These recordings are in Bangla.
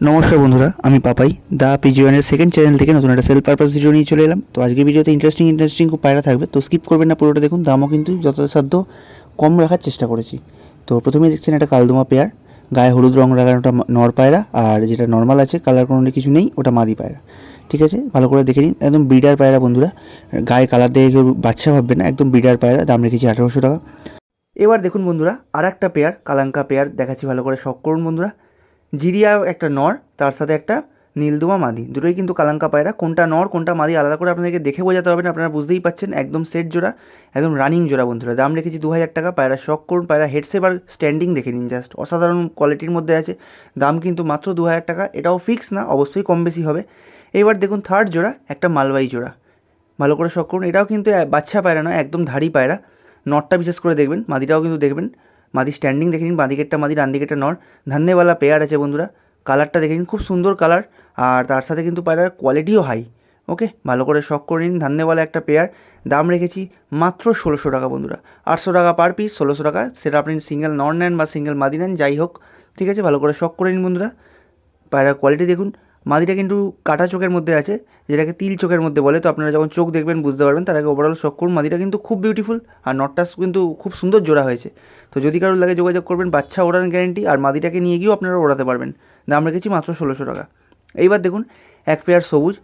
নমস্কার বন্ধুরা, আমি পাপাই। দা পিজিওয়ানের সেকেন্ড চ্যানেল থেকে নতুন একটা সেল পারপাস ভিডিও নিয়ে চলে এলাম। তো আজকের ভিডিওতে ইন্টারেস্টিং ইন্টারেস্টিং খুব পায়রা থাকবে। তো স্কিপ করবেন না, পুরোটা দেখুন। দামও কিন্তু যথাসাধ্য কম রাখার চেষ্টা করেছি। তো প্রথমে দেখছেন একটা কালদোমা পেয়ার। গায়ে হলুদ রং লাগানো ওটা নর পায়রা, আর যেটা নর্মাল আছে কালার কোনো কিছু নেই, ওটা মাদি পায়রা। ঠিক আছে? ভালো করে দেখে নিন। একদম ব্রিডার পায়রা বন্ধুরা। গায়ে কালার দেখে কেউ বাচ্চা ভাববে না, একদম ব্রিডার পায়রা। দাম রেখেছি আঠেরোশো টাকা। এবার দেখুন বন্ধুরা আর একটা পেয়ার, কালাঙ্কা পেয়ার। দেখাচ্ছি ভালো করে, শখ করুন বন্ধুরা। জিরিয়া একটা নর, তার সাথে একটা নীলদোমা মাদি। দুটোই কিন্তু কালাঙ্কা পায়রা। কোনটা নর, কোনটা মাদি, আলাদা করে আপনাদেরকে দেখে বোঝাতে হবে না, আপনারা বুঝতেই পাচ্ছেন। একদম সেট জোড়া, একদম রানিং জোড়া বন্ধুরা। দাম রেখেছি দু হাজার টাকা, পায়রা শখ করুন, পায়রা হেডসেপ আর স্ট্যান্ডিং দেখে নিন জাস্ট অসাধারণ কোয়ালিটির মধ্যে আছে। দাম কিন্তু মাত্র দু হাজার টাকা। এটাও ফিক্স না, অবশ্যই কম বেশি হবে। এবার দেখুন থার্ড জোড়া, একটা মালবাই জোড়া। ভালো করে শখ করুন। এটাও কিন্তু বাচ্চা পায়রা নয়, একদম ধাড়ি পায়রা। নটটা বিশেষ করে দেখবেন, মাদিটাও কিন্তু দেখবেন। মাদি স্ট্যান্ডিং দেখে নিন, বাঁদিকেরটা মাদি ডান দিকেরটা নর। ধান্যেওয়ালা পেয়ার আছে বন্ধুরা। কালারটা দেখে নিন, খুব সুন্দর কালার আর তার সাথে কিন্তু পায়রার কোয়ালিটিও হাই ওকে ভালো করে শখ করে নিন ধান্যেওয়ালা একটা পেয়ার দাম রেখেছি মাত্র ষোলোশো টাকা বন্ধুরা। আটশো টাকা পার পিস ষোলোশো টাকা। সেটা আপনি সিঙ্গেল নর নেন বা সিঙ্গেল মাদি নেন, যাই হোক, ঠিক আছে? ভালো করে শখ করে নিন বন্ধুরা। পায়রার কোয়ালিটি দেখুন। মাদিটা কিন্তু কাটা চোখের মধ্যে আছে, যেটাকে তিল চোখের মধ্যে বলে। তো আপনারা যখন চোখ দেখবেন বুঝতে পারবেন, তার আগে ওভারঅল শখ করুন। মাদিটা কিন্তু খুব বিউটিফুল আর নটটা কিন্তু খুব সুন্দর জোড়া হয়েছে। তো যদি কারোর লাগে যোগাযোগ করবেন, বাচ্চা ওড়ানোর গ্যারেন্টি আর মাদিটাকে নিয়ে গিয়েও আপনারা ওড়াতে পারবেন। দাম রেখেছি মাত্র ষোলোশো টাকা। এইবার দেখুন, এক পেয়ার সবুজ,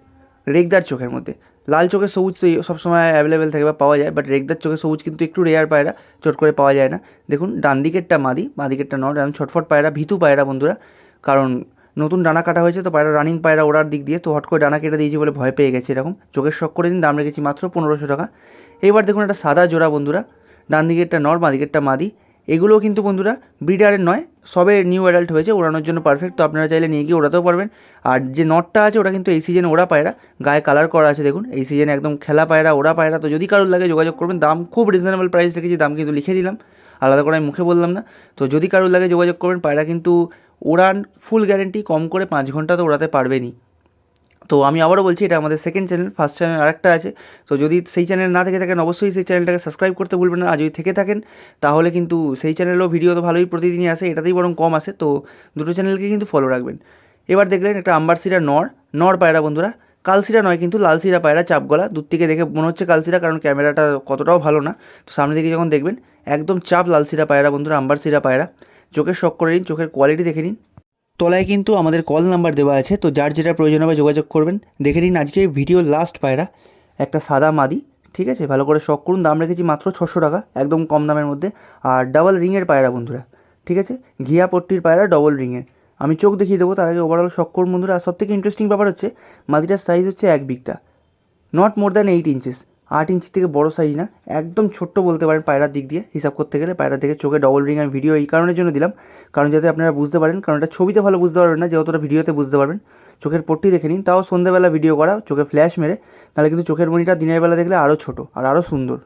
রেগদার চোখের মধ্যে। লাল চোখের সবুজ তো সবসময় অ্যাভেলেবেল থাকে বা পাওয়া যায় বাট রেগদার চোখের সবুজ কিন্তু একটু রেয়ার পায়রা, চট করে পাওয়া যায় না। দেখুন, ডান দিকেরটা মাদি বাঁ দিকেরটা নট এরকম ছটফট পায়রা, ভীতু পায়রা বন্ধুরা। কারণ নতুন ডানা কাটা হয়েছে, তো পায়রা রানিং পায়রা ওড়ার দিক দিয়ে, তো হট করে ডানা কেটে দিয়েছি বলে ভয় পেয়ে গেছে এরকম। চোখের শখ করে দিন, দাম রেখেছি মাত্র পনেরোশো টাকা। এবার দেখুন একটা সাদা জোড়া বন্ধুরা, ডান দিকেরটা নর বাঁ দিকেরটা মাদি। এগুলোও কিন্তু বন্ধুরা ব্রিডারের নয়, সবে নিউ অ্যাডাল্ট হয়েছে, ওড়ানোর জন্য পারফেক্ট তো আপনারা চাইলে নিয়ে গিয়ে ওড়াতেও পারবেন। আর যে নটটা আছে, ওটা কিন্তু এই সিজনে ওড়া পায়রা, গায়ে কালার করা আছে দেখুন, এই সিজনে একদম খেলা পায়রা, ওড়া পায়রা, তো যদি কারোর লাগে যোগাযোগ করবেন, দাম খুব রিজনেবল প্রাইস রেখেছি, দাম কিন্তু লিখে দিলাম। আলাদা করে আমি মুখে বললাম না, তো যদি কারোর লাগে যোগাযোগ করবেন, পায়রা কিন্তু ওড়ান ফুল গ্যারেন্টি কম করে পাঁচ ঘণ্টা তো ওড়াতে পারবেনই। তো আমি আবারও বলছি, এটা আমাদের সেকেন্ড চ্যানেল ফার্স্ট চ্যানেল আরেকটা আছে। তো যদি সেই চ্যানেল না থেকে থাকেন, অবশ্যই সেই চ্যানেলটাকে সাবস্ক্রাইব করতে ভুলবেন না। আর যদি থেকে থাকেন, তাহলে কিন্তু সেই চ্যানেলেও ভিডিও তো ভালোই প্রতিদিনই আসে, এটাতেই বরং কম আসে। তো দুটো চ্যানেলকে কিন্তু ফলো রাখবেন। এবার দেখলেন একটা আম্বারসিরা নর নর পায়রা বন্ধুরা। কালসিরা নয় কিন্তু লালসিরা পায়রা চাপগলা দূর থেকে দেখে মনে হচ্ছে কালসিরা কারণ ক্যামেরাটা কতটাও ভালো না। তো সামনে দিকে যখন দেখবেন, একদম চাপ লালসিরা পায়রা বন্ধুরা আম্বারসিরা পায়রা। চোখের শখ করে নিন, চোখের কোয়ালিটি দেখে নিন। তলায় কিন্তু আমাদের কল নাম্বার দেওয়া আছে, তো যার যেটা প্রয়োজন হবে যোগাযোগ করবেন। দেখে নিন আজকের ভিডিও লাস্ট পায়রা, একটা সাদা মাদি, ঠিক আছে? ভালো করে শখ করুন, দাম রেখেছি মাত্র ছশো টাকা, একদম কম দামের মধ্যে। আর ডাবল রিংয়ের পায়রা বন্ধুরা, ঠিক আছে? ঘিয়া পট্টির পায়রা ডবল রিংয়ের আমি চোখ দেখিয়ে দেবো, তার আগে ওভারঅল শখ করুন বন্ধুরা। আর সবথেকে ইন্টারেস্টিং ব্যাপার হচ্ছে, মাদিটার সাইজ হচ্ছে এক বিঘটা not more than eight inches আট ইঞ্চি থেকে বড় সাইজ না, একদম ছোট্ট বলতে পারেন পায়রার দিক দিয়ে হিসাব করতে গেলে। পায়রা থেকে চোখে ডবল রিং আমি ভিডিও এই কারণের জন্য দিলাম। কারণ যাতে আপনারা বুঝতে পারেন, কারণ এটা ছবিতে ভালো বুঝতে পারবেন না যেহেতু অতটা ভিডিওতে বুঝতে পারবেন। চোখের পট্টি দেখে নিন, তাও সন্ধ্যেবেলা ভিডিও করা, চোখে ফ্ল্যাশ মেরে। তাহলে কিন্তু চোখের মনিটা দিনের বেলা দেখলে আরও ছোটো আর আরও সুন্দর।